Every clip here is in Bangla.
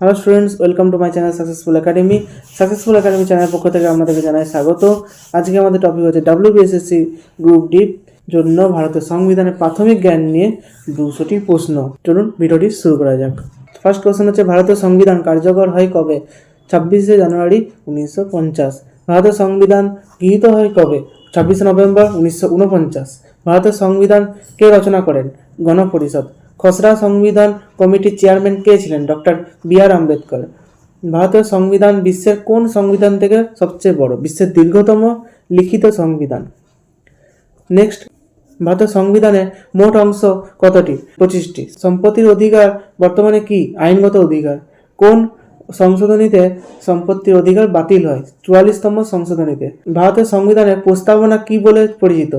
Hello students welcome to my channel successful academy successful academy চ্যানেলের পক্ষ থেকে আমাদেরকে জানাই স্বাগত। আজকে আমাদের টপিক হচ্ছে ডাব্লিউবিএসএসসি গ্রুপ ডি জন্য ভারতের সংবিধানের প্রাথমিক জ্ঞান নিয়ে দুশোটি প্রশ্ন। চলুন ভিডিওটি শুরু করা যাক। ফার্স্ট কোশ্চেন হচ্ছে, ভারতের সংবিধান কার্যকর হয় কবে? ছাব্বিশে জানুয়ারি উনিশশো পঞ্চাশ। ভারতের সংবিধান গৃহীত হয় কবে? ছাব্বিশে নভেম্বর উনিশশো উনপঞ্চাশ। ভারতের সংবিধান কে রচনা করেন? গণপরিষদ। খসড়া সংবিধান কমিটির চেয়ারম্যান কে ছিলেন? Doctor B R Ambedkar. ভারতের সংবিধান বিশ্বের কোন সংবিধান থেকে সবচেয়ে বড়? বিশ্বের দীর্ঘতম লিখিত সংবিধান। নেক্সট ভারতের সংবিধানের মোট অংশ কতটি? পঁচিশটি। সম্পত্তির অধিকার বর্তমানে কি? আইনগত অধিকার। কোন সংশোধনীতে সম্পত্তির অধিকার বাতিল হয়? চুয়াল্লিশতম সংশোধনীতে। ভারতের সংবিধানের প্রস্তাবনা কি বলে পরিচিত?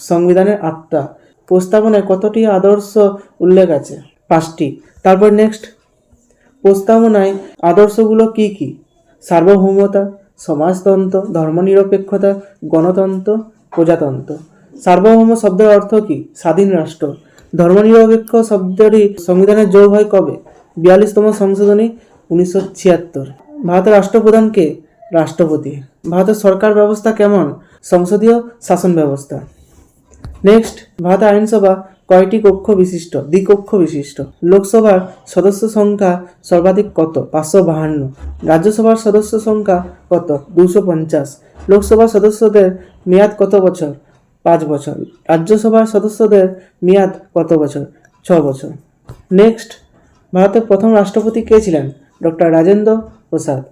সংবিধানের আত্মা। প্রস্তাবনায় কতটি আদর্শ উল্লেখ আছে? পাঁচটি। তারপর নেক্সট প্রস্তাবনায় আদর্শগুলো কি কি? সার্বভৌমতা, সমাজতন্ত্র, ধর্মনিরপেক্ষতা, গণতন্ত্র, প্রজাতন্ত্র। সার্বভৌম শব্দের অর্থ কি? স্বাধীন রাষ্ট্র। ধর্মনিরপেক্ষ শব্দটি সংবিধানের যোগ হয় কবে? বিয়াল্লিশতম সংশোধনী, উনিশশো ছিয়াত্তর। ভারতের রাষ্ট্রপ্রধান কে? রাষ্ট্রপতি। ভারতের সরকার ব্যবস্থা কেমন? সংসদীয় শাসন ব্যবস্থা। নেক্সট ভারতের আইনসভা কয়টি কক্ষ বিশিষ্ট? দ্বিকক্ষ বিশিষ্ট। লোকসভার সদস্য সংখ্যা সর্বাধিক কত? পাঁচশো বাহান্ন। রাজ্যসভার সদস্য সংখ্যা কত? দুশো পঞ্চাশ। লোকসভার সদস্যদের মেয়াদ কত বছর? পাঁচ বছর। রাজ্যসভার সদস্যদের মেয়াদ কত বছর? ছ বছর। নেক্সট ভারতের প্রথম রাষ্ট্রপতি কে ছিলেন? ডক্টর রাজেন্দ্র প্রসাদ।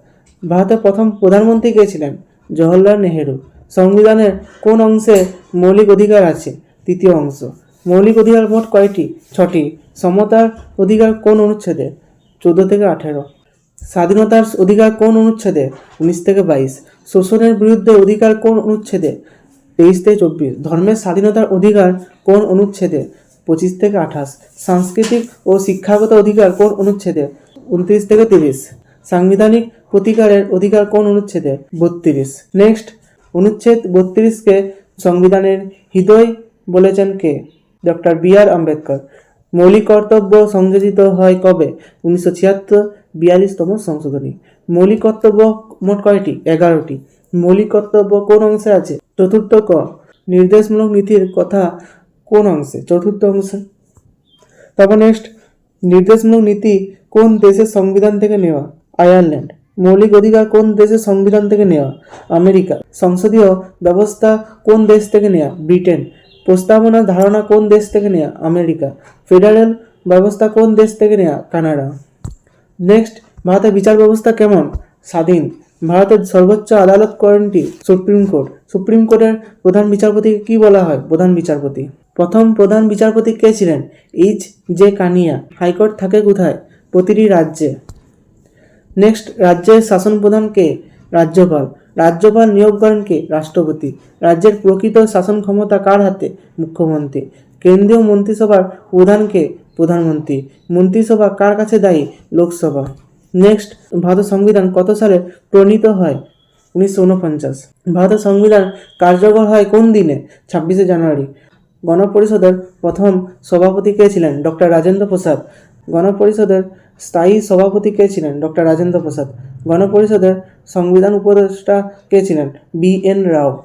ভারতের প্রথম প্রধানমন্ত্রী কে ছিলেন? জওহরলাল নেহেরু। সংবিধানের কোন অংশে মৌলিক অধিকার আছে? তৃতীয় অংশ। মৌলিক অধিকার মোট কয়টি? ছটি। সমতার অধিকার কোন অনুচ্ছেদে? চোদ্দ থেকে আঠেরো। স্বাধীনতার অধিকার কোন অনুচ্ছেদে? উনিশ থেকে বাইশ। শোষণের বিরুদ্ধে অধিকার কোন অনুচ্ছেদে? তেইশ থেকে চব্বিশ। ধর্মের স্বাধীনতার অধিকার কোন অনুচ্ছেদে? পঁচিশ থেকে আঠাশ। সাংস্কৃতিক ও শিক্ষাগত অধিকার কোন অনুচ্ছেদে? উনত্রিশ থেকে তিরিশ। সাংবিধানিক প্রতিকারের অধিকার কোন অনুচ্ছেদে? বত্রিশ। নেক্সট। অনুচ্ছেদ বত্রিশকে সংবিধানের হৃদয় বলেছেন কে? Doctor B R Ambedkar. মৌলিক কর্তব্য সংযোজিত হয় কবে? উনিশশো ছিয়াত্তর বিয়াল্লিশতম সংশোধনী। মৌলিক কর্তব্য মোট কয়টি? এগারোটি। মৌলিক কর্তব্য কোন অংশে আছে? চতুর্থ ক। নির্দেশমূলক নীতির কথা কোন অংশে? চতুর্থ অংশে। তারপর নেক্সট নির্দেশমূলক নীতি কোন দেশের সংবিধান থেকে নেওয়া? আয়ারল্যান্ড। মৌলিক অধিকার কোন দেশের সংবিধান থেকে নেওয়া আমেরিকা। সংসদীয় ব্যবস্থা কোন দেশ থেকে নেওয়া ব্রিটেন। প্রস্তাবনার ধারণা কোন দেশ থেকে নেওয়া আমেরিকা। ফেডারেল ব্যবস্থা কোন দেশ থেকে নেওয়া কানাডা। নেক্সট, ভারতের বিচার ব্যবস্থা কেমন? স্বাধীন। ভারতের সর্বোচ্চ আদালত কোনটি সুপ্রিম কোর্ট। সুপ্রিম কোর্টের প্রধান বিচারপতিকে কি বলা হয়? প্রধান বিচারপতি। প্রথম প্রধান বিচারপতি কে ছিলেন? H J Kania. হাইকোর্ট থাকে কোথায়? প্রতিটি রাজ্যে। নেক্সট, রাজ্যের শাসন প্রধানকে রাজ্যপাল। রাজ্যপাল নিয়োগ করেন কে? রাষ্ট্রপতি। রাজ্যের প্রকৃত শাসন ক্ষমতা কার হাতে? মুখ্যমন্ত্রী। কেন্দ্রীয় মন্ত্রিসভার প্রধানকে প্রধানমন্ত্রী। মন্ত্রিসভা কার কাছে দায়ী? লোকসভা। নেক্সট, ভারত সংবিধান কত সালে প্রণীত হয়? উনিশশো উনপঞ্চাশ। ভারতের সংবিধান কার্যকর হয় কোন দিনে? ছাব্বিশে জানুয়ারি। গণপরিষদের প্রথম সভাপতি কে ছিলেন? ডক্টর রাজেন্দ্র প্রসাদ। গণপরিষদের স্থায়ী সভাপতি কে ছিলেন? ডক্টর রাজেন্দ্র প্রসাদ। গণপরিষদের সংবিধান উপদেষ্টা কে ছিলেন? বি এন রাও।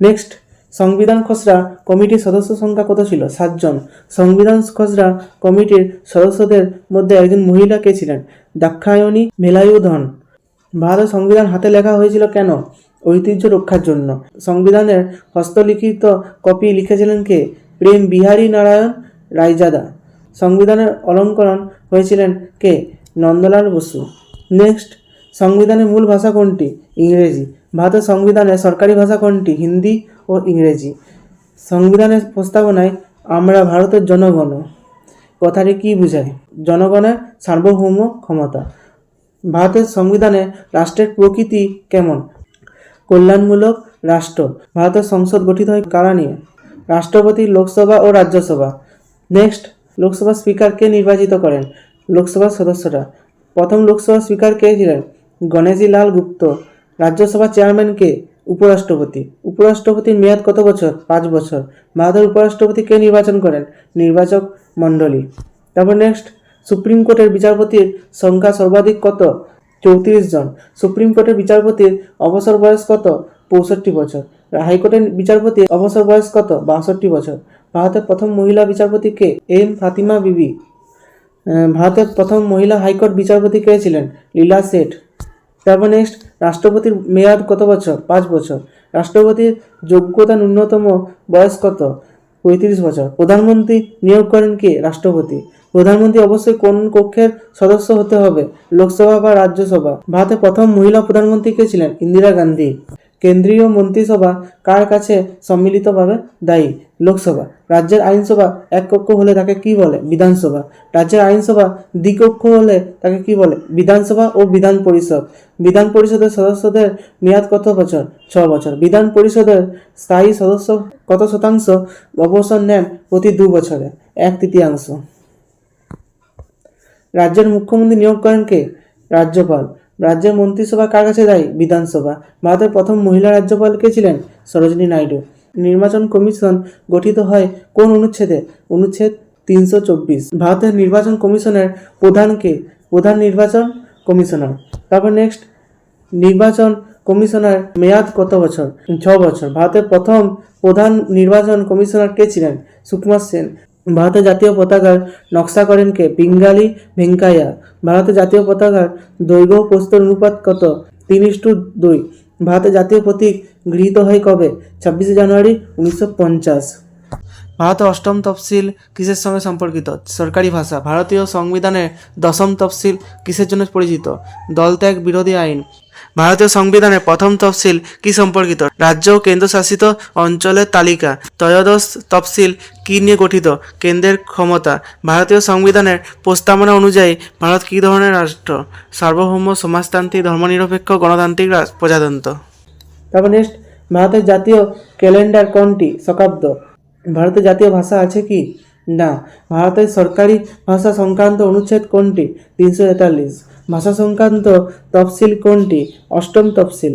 নেক্সট, সংবিধান খসড়া কমিটির সদস্য সংখ্যা কত ছিল? সাতজন। সংবিধান খসড়া কমিটির সদস্যদের মধ্যে একজন মহিলা কে ছিলেন? দাক্ষায়ণী মেলায়ুধন। ভারতের সংবিধান হাতে লেখা হয়েছিল কেন? ঐতিহ্য রক্ষার জন্য। সংবিধানের হস্তলিখিত কপি লিখেছিলেন কে? প্রেম বিহারী নারায়ণ রায়জাদা সংবিধানের অলঙ্করণ হয়েছিলেন কে? নন্দলাল বসু। নেক্সট, সংবিধানের মূল ভাষা কোনটি? ইংরেজি। ভারতের সংবিধানের সরকারি ভাষা কোনটি? হিন্দি ও ইংরেজি। সংবিধানের প্রস্তাবনায় আমরা ভারতের জনগণ। কথাটি কি বোঝায়? জনগণের সার্বভৌম ক্ষমতা। ভারতের সংবিধানে রাষ্ট্রের প্রকৃতি কেমন? কল্যাণমূলক রাষ্ট্র। ভারতের সংসদ গঠিত হয় কারা নিয়ে? রাষ্ট্রপতি, লোকসভা ও রাজ্যসভা। নেক্সট লোকসভা স্পিকারকে নির্বাচিত করেন লোকসভার সদস্যরা। প্রথম লোকসভা স্পিকার কে ছিলেন? গণেশী লাল গুপ্ত, রাজ্যসভা চেয়ারম্যান কে? উপরাষ্ট্রপতি। উপরাষ্ট্রপতির মেয়াদ কত বছর? পাঁচ বছর। ভারতের উপরাষ্ট্রপতি কে নির্বাচন করেন? নির্বাচক মণ্ডলী। তারপর নেক্সট সুপ্রিম কোর্টের বিচারপতির সংখ্যা সর্বাধিক কত? চৌত্রিশ জন। সুপ্রিম কোর্টের বিচারপতির অবসর বয়স কত? পঁয়ষট্টি বছর। হাইকোর্টের বিচারপতির অবসর বয়স কত? বাষট্টি বছর। ভারতের প্রথম মহিলা বিচারপতি কে? এম ফাতিমা বিবি। ভারতের প্রথম মহিলা হাইকোর্ট বিচারপতি কে ছিলেন? লীলা সেঠ। তারপর নেক্সট রাষ্ট্রপতির মেয়াদ কত বছর? পাঁচ বছর। রাষ্ট্রপতির যোগ্যতা ন্যূনতম বয়স কত? পঁয়ত্রিশ বছর। প্রধানমন্ত্রী নিয়োগ করেন কে? রাষ্ট্রপতি। প্রধানমন্ত্রী অবশ্যই কোন কক্ষের সদস্য হতে হবে? লোকসভা বা রাজ্যসভা? ভারতের প্রথম মহিলা প্রধানমন্ত্রী কে ছিলেন? ইন্দিরা গান্ধী। কেন্দ্রীয় মন্ত্রিসভা কার কাছে সম্মিলিতভাবে দায়ী? লোকসভা। রাজ্যের আইনসভা এক কক্ষ হলে তাকে কি বলে? বিধানসভা। রাজ্যের আইনসভা দ্বিকক্ষ হলে তাকে কি বলে? বিধানসভা ও বিধান পরিষদ। বিধান পরিষদের সদস্যদের মেয়াদ কত বছর? ছ বছর। বিধান পরিষদের স্থায়ী সদস্য কত শতাংশ অবসর নেন প্রতি দু বছরে? এক তৃতীয়াংশ। রাজ্যের মুখ্যমন্ত্রী নিয়োগ করেন কে? রাজ্যপাল। রাজ্যের মন্ত্রিসভা কার কাছে দায়ী? বিধানসভা। ভারতের প্রথম মহিলা রাজ্যপাল কে ছিলেন? সরোজিনী নাইডু। নির্বাচন কমিশন গঠিত হয় কোন অনুচ্ছেদে? অনুচ্ছেদ তিনশো চব্বিশ। ভারতের নির্বাচন কমিশনের প্রধানকে প্রধান নির্বাচন কমিশনার। তারপর নেক্সট নির্বাচন কমিশনার মেয়াদ কত বছর? ছ বছর। ভারতের প্রথম প্রধান নির্বাচন কমিশনার কে ছিলেন? সুকুমার সেন। ভারতের জাতীয় পতাকার নকশা করেন কে? পিঙ্গালি ভেঙ্কাইয়া। ভারতের জাতীয় পতাকার দৈর্ঘ্য ও প্রস্তর অনুপাত কত? তিন টু দুই। ভারতের জাতীয় প্রতীক গৃহীত হয় কবে? ছাব্বিশে জানুয়ারি উনিশশো পঞ্চাশ। ভারতের অষ্টম তফসিল কিসের সঙ্গে সম্পর্কিত? সরকারি ভাষা। ভারতীয় সংবিধানের দশম তফসিল কিসের জন্য পরিচিত? দলত্যাগ বিরোধী আইন। ভারতীয় সংবিধানের প্রথম তফসিল কি সম্পর্কিত? রাজ্য ও কেন্দ্রশাসিত অঞ্চলের তালিকা, ত্রয়োদশ তফসিল কি নিয়ে গঠিত? কেন্দ্রের ক্ষমতা, ভারতীয় সংবিধানের প্রস্তাবনা অনুযায়ী ভারত কী ধরনের রাষ্ট্র? সার্বভৌম সমাজতান্ত্রিক ধর্মনিরপেক্ষ গণতান্ত্রিক রাজ- প্রজাতন্ত্র। তারপর নেক্সট ভারতের জাতীয় ক্যালেন্ডার কোনটি? শকাব্দ ভারতের জাতীয় ভাষা আছে কি? না। ভারতের সরকারি ভাষা সংক্রান্ত অনুচ্ছেদ কোনটি? তিনশো তেতাল্লিশ। ভাষা সংক্রান্ত তফসিল কোনটি? অষ্টম তফসিল।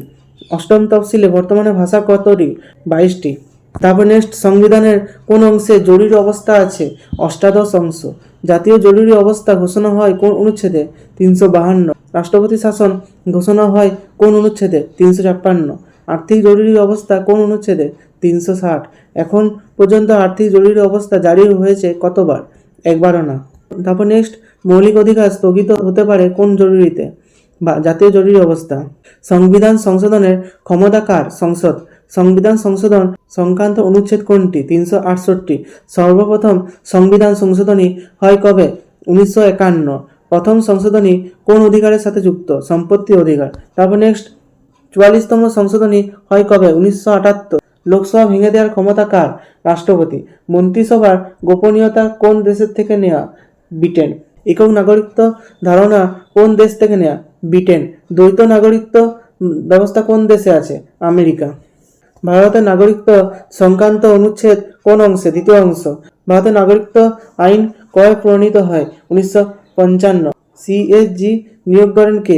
অষ্টম তফসিলে বর্তমানে ভাষা কতটি বাইশটি। তারপর নেক্সট সংবিধানের কোন অংশে জরুরি অবস্থা আছে? অষ্টাদশ অংশ। জাতীয় জরুরি অবস্থা ঘোষণা হয় কোন অনুচ্ছেদে? তিনশো বাহান্ন। রাষ্ট্রপতি শাসন ঘোষণা হয় কোন অনুচ্ছেদে? তিনশো ছাপ্পান্ন। আর্থিক জরুরি অবস্থা কোন অনুচ্ছেদে? তিনশো ষাট। এখন পর্যন্ত আর্থিক জরুরি অবস্থা জারি হয়েছে কতবার? একবারও না। তারপর নেক্সট মৌলিক অধিকার স্থগিত হতে পারে কোন জরুরিতে? বা জাতীয় জরুরি অবস্থা? সংবিধান সংশোধনের ক্ষমতা কার? সংসদ। সংবিধান সংশোধন সংক্রান্ত অনুচ্ছেদ কোনটি? তিনশো আটষট্টি। সর্বপ্রথম সংবিধান সংশোধনী হয় কবে? উনিশশো একান্ন। প্রথম সংশোধনী কোন অধিকারের সাথে যুক্ত? সম্পত্তি অধিকার। তারপর নেক্সট চুয়াল্লিশতম সংশোধনী হয় কবে? উনিশশো আটাত্তর। লোকসভা ভেঙে দেওয়ার ক্ষমতা কার? রাষ্ট্রপতি। মন্ত্রিসভার গোপনীয়তা কোন দেশের থেকে নেওয়া ব্রিটেন। একক নাগরিকত্ব ধারণা কোন দেশ থেকে নেয়া? ব্রিটেন। দ্বৈত নাগরিকত্ব ব্যবস্থা কোন দেশে আছে? আমেরিকা। ভারতের নাগরিকত্ব সংক্রান্ত অনুচ্ছেদ কোন অংশে? দ্বিতীয় অংশ। ভারতের নাগরিকত্ব আইন কবে প্রণীত হয়? উনিশশো পঞ্চান্ন। সিএজি নিয়োগ করেন কে?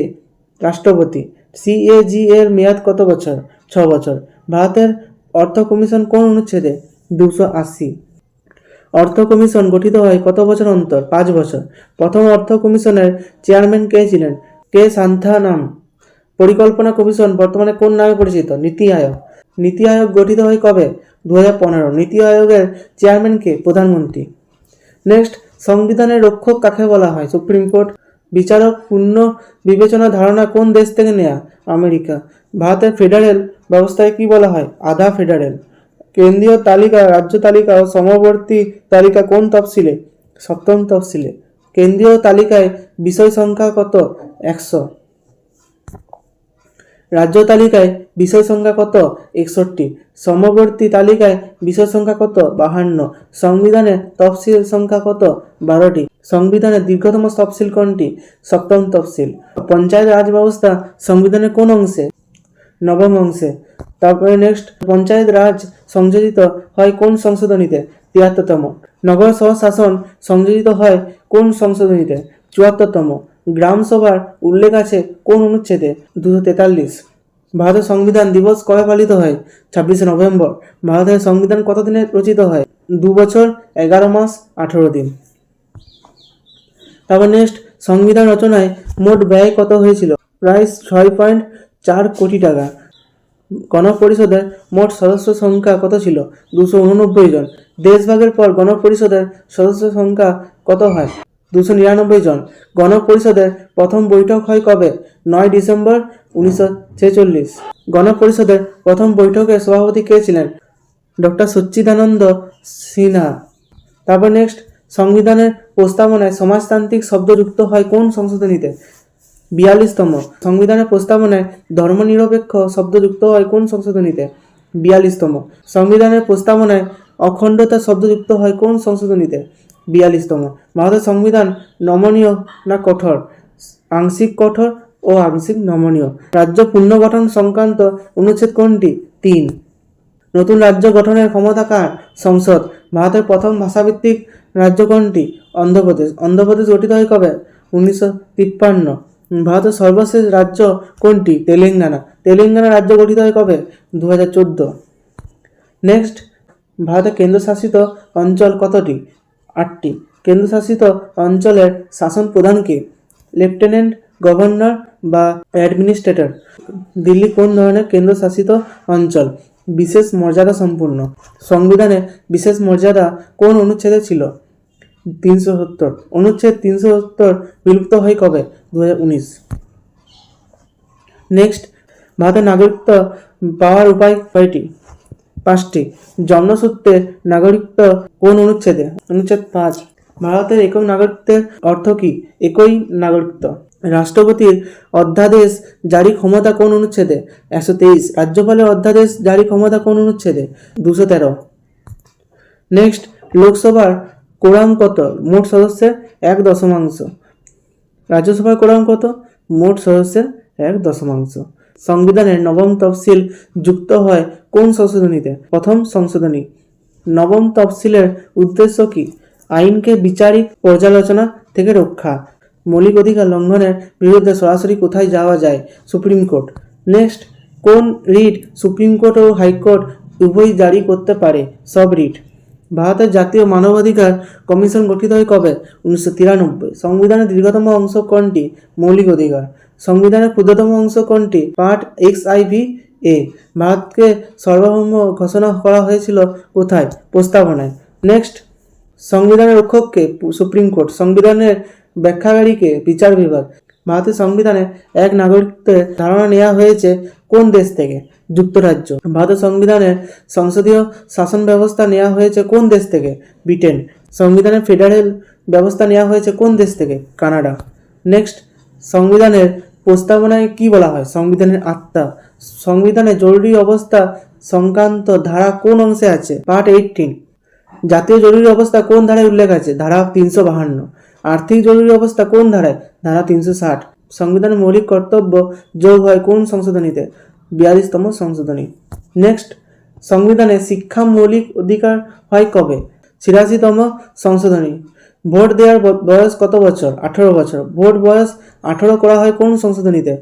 রাষ্ট্রপতি। সিএজি এর মেয়াদ কত বছর? ছ বছর। ভারতের অর্থ কমিশন কোন অনুচ্ছেদে? দুশো আশি। অর্থ কমিশন গঠিত হয় কত বছর অন্তর? পাঁচ বছর। প্রথম অর্থ কমিশনের চেয়ারম্যান কে ছিলেন? কে সান্থানাম? পরিকল্পনা কমিশন বর্তমানে কোন নামে পরিচিত? নীতি আয়োগ। নীতি আয়োগ গঠিত হয় কবে? দু হাজার পনেরো। নীতি আয়োগের চেয়ারম্যান কে? প্রধানমন্ত্রী। নেক্সট সংবিধানের রক্ষক কাকে বলা হয়? Supreme court. বিচারক, পূর্ণ বিবেচনা ধারণা কোন দেশ থেকে নেয়া? আমেরিকা। ভারতের ফেডারেল ব্যবস্থায় কি বলা হয়? আধা ফেডারেল। কেন্দ্রীয় তালিকা, রাজ্য তালিকা ও সমবর্তী তালিকা কোন তফসিলে? সপ্তম তফসিলে। কেন্দ্রীয় তালিকায় বিষয় সংখ্যা কত? একশো। রাজ্য তালিকায় বিষয় সংখ্যা কত? একষট্টি। সমবর্তী তালিকায় বিষয় সংখ্যা কত? বাহান্ন। সংবিধানে তফসিল সংখ্যা কত? বারোটি। সংবিধানের দীর্ঘতম তফসিল কোনটি? সপ্তম তফসিল। পঞ্চায়েত রাজ ব্যবস্থা সংবিধানের কোন অংশে? নবম অংশে। তারপরে নেক্সট পঞ্চায়েত রাজ সংযোজিত হয় কোন সংশোধনীতে? তিয়াত্তরতম নগর স্বশাসন সংযোজিত হয় কোন সংশোধনীতে? চুয়াত্তরতম। গ্রাম সভার উল্লেখ আছে কোন অনুচ্ছেদে? দুশো তেতাল্লিশ। ভারতের সংবিধান দিবস কবে পালিত হয়? ছাব্বিশে নভেম্বর। ভারতের সংবিধান কত দিনে রচিত হয়? দু বছর, এগারো মাস, আঠেরো দিন। তারপর নেক্সট সংবিধান রচনায় মোট ব্যয় কত হয়েছিল? প্রায় ছয় পয়েন্ট চার কোটি টাকা। গণপরিষদের মোট সদস্য সংখ্যা কত ছিল? দুশো উননব্বই জন। দেশভাগের পর গণপরিষদের সদস্য সংখ্যা কত হয়? দুশো নিরানব্বই জন। গণপরিষদের প্রথম বৈঠক হয় কবে? নয় ডিসেম্বর উনিশশো ছেচল্লিশ। গণপরিষদের প্রথম বৈঠকে সভাপতি কে ছিলেন? ডক্টর সচ্চিদানন্দ সিনহা। তারপর নেক্সট সংবিধানের প্রস্তাবনায় সমাজতান্ত্রিক শব্দ যুক্ত হয় কোন সংশোধনীতে? বিয়াল্লিশতম সংবিধানের প্রস্তাবনায় ধর্মনিরপেক্ষ শব্দ যুক্ত হয় কোন সংশোধনীতে? বিয়াল্লিশতম সংবিধানের প্রস্তাবনায় অখণ্ডতা শব্দ যুক্ত হয় কোন সংশোধনীতে? বিয়াল্লিশতম ভারতের সংবিধান নমনীয় না কঠোর? আংশিক কঠোর ও আংশিক নমনীয়। রাজ্য পুনর্গঠন সংক্রান্ত অনুচ্ছেদ কোনটি? তিন। নতুন রাজ্য গঠনের ক্ষমতা কার? সংসদ। ভারতের প্রথম ভাষাভিত্তিক রাজ্য কোনটি? অন্ধ্রপ্রদেশ। অন্ধ্রপ্রদেশ গঠিত হয় কবে? উনিশশো তিপ্পান্ন। ভারতের সর্বশেষ রাজ্য কোনটি? তেলেঙ্গানা। তেলেঙ্গানা রাজ্য গঠিত হয় কবে? দু হাজার চোদ্দ। নেক্সট, ভারতের কেন্দ্রশাসিত অঞ্চল কতটি? আটটি। কেন্দ্রশাসিত অঞ্চলের শাসন প্রধানকে লেফটেন্যান্ট গভর্নর বা অ্যাডমিনিস্ট্রেটর? দিল্লি কোন ধরনের কেন্দ্রশাসিত অঞ্চল? বিশেষ মর্যাদা সম্পূর্ণ। সংবিধানে বিশেষ মর্যাদা কোন অনুচ্ছেদে ছিল? তিনশো সত্তর। অনুচ্ছেদ তিনশো সত্তর বিলুপ্ত হয় কবে? দু হাজার উনিশ। নেক্সট ভারতের নাগরিকত্ব পাওয়ার উপায় কয়টি? পাঁচটি। জন্মসূত্রে নাগরিকত্ব কোন অনুচ্ছেদে? অনুচ্ছেদ পাঁচ। ভারতের একক নাগরিকত্বের অর্থ কি? একই নাগরিকত্ব। রাষ্ট্রপতির অধ্যাদেশ জারি ক্ষমতা কোন অনুচ্ছেদে? একশো তেইশ। রাজ্যপালের অধ্যাদেশ জারি ক্ষমতা কোন অনুচ্ছেদে? দুশো তেরো। নেক্সট লোকসভার কোরাম কত? মোট সদস্যের এক দশমাংশ। রাজ্যসভার কোরাম কত? মোট সদস্যের এক দশমাংশ। সংবিধানের নবম তফসিল যুক্ত হয় কোন সংশোধনীতে? প্রথম সংশোধনী। নবম তফসিলের উদ্দেশ্য কি? আইনকে বিচারিক পর্যালোচনা থেকে রক্ষা। মৌলিক অধিকার লঙ্ঘনের বিরুদ্ধে সরাসরি কোথায় যাওয়া যায়? Supreme court. নেক্সট, কোন রিট সুপ্রিম কোর্ট ও হাইকোর্ট উভয়ই জারি করতে পারে? সব রিট। ভারতের জাতীয় মানবাধিকার কমিশন গঠিত হয় কবে? উনিশশো তিরানব্বই। সংবিধানের দীর্ঘতম অংশ কোনটি? মৌলিক অধিকার। সংবিধানের ক্ষুদ্রতম অংশ কোনটি? Part X IV A. ভারতকে সর্বভৌম ঘোষণা করা হয়েছিল কোথায়? প্রস্তাবনায়। নেক্সট। সংবিধানের রক্ষককে সুপ্রিম কোর্ট। সংবিধানের ব্যাখ্যাকারীকে বিচার বিভাগ। ভারতের সংবিধানে এক নাগরিকত্বের ধারণা নেওয়া হয়েছে কোন দেশ থেকে? যুক্তরাজ্য। ভারতের সংবিধানের সংসদীয় শাসন ব্যবস্থা নেওয়া হয়েছে কোন দেশ থেকে? ব্রিটেন। সংবিধানের ফেডারেল ব্যবস্থা নেওয়া হয়েছে কোন দেশ থেকে? কানাডা। নেক্সট, সংবিধানের প্রস্তাবনায় কি বলা হয়? সংবিধানের আত্মা। সংবিধানে জরুরি অবস্থা সংক্রান্ত ধারা কোন অংশে আছে? Part eighteen. জাতীয় জরুরি অবস্থা কোন ধারায় উল্লেখ আছে? ধারা তিনশো বাহান্ন। আর্থিক জরুরি অবস্থা কোন ধারায়? ধারা তিনশো ষাট। সংবিধানের মৌলিক কর্তব্য যোগ হয় কোন সংশোধনীতে? বিয়াল্লিশতম সংশোধনী। নেক্সট, সংবিধানে শিক্ষা মৌলিক অধিকার হয় কবে? ছিয়াশিতম সংশোধনী। ভোট দেওয়ার বয়স কত বছর? আঠারো বছর। ভোট বয়স আঠারো করা হয় কোন সংশোধনীতে?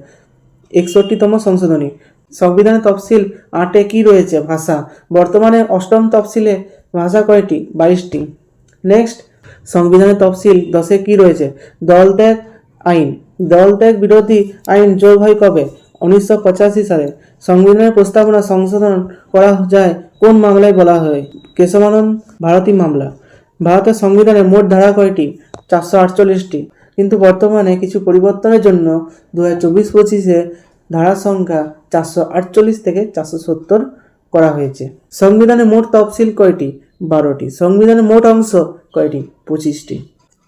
একষট্টিতম সংশোধনী। সংবিধানের তফসিল আটে কি রয়েছে? ভাষা। বর্তমানে অষ্টম তফসিলে ভাষা কয়টি? বাইশটি। নেক্সট সংবিধানের তফসিল দশে কি রয়েছে? দল ত্যাগ আইন। দল ত্যাগ বিরোধী আইন যোগ হয় কবে? উনিশশো পঁচাশি সালে। সংবিধানের প্রস্তাবনা সংশোধন করা যায় কোন মামলায় বলা হয়? কেশবানন্দ ভারতী মামলা। ভারতের সংবিধানে মোট ধারা কয়টি? চারশো আটচল্লিশটি। কিন্তু বর্তমানে কিছু পরিবর্তনের জন্য দু হাজার চব্বিশ পঁচিশে ধারার সংখ্যা চারশো আটচল্লিশ থেকে চারশো সত্তর করা হয়েছে। সংবিধানে মোট তফসিল কয়টি? বারোটি। সংবিধানের মোট অংশ কয়টি? পঁচিশটি।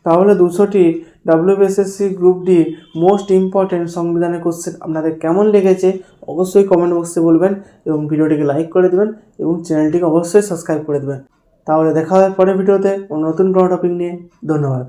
তাহলে দুশোটি WBSSC group D most important সংবিধানের কোশ্চেন আপনাদের কেমন লেগেছে অবশ্যই কমেন্ট বক্সে বলবেন এবং ভিডিওটিকে লাইক করে দেবেন এবং চ্যানেলটিকে অবশ্যই সাবস্ক্রাইব করে দেবেন। তাহলে দেখা হবে পরের ভিডিওতে নতুন কোনো টপিক নিয়ে। ধন্যবাদ।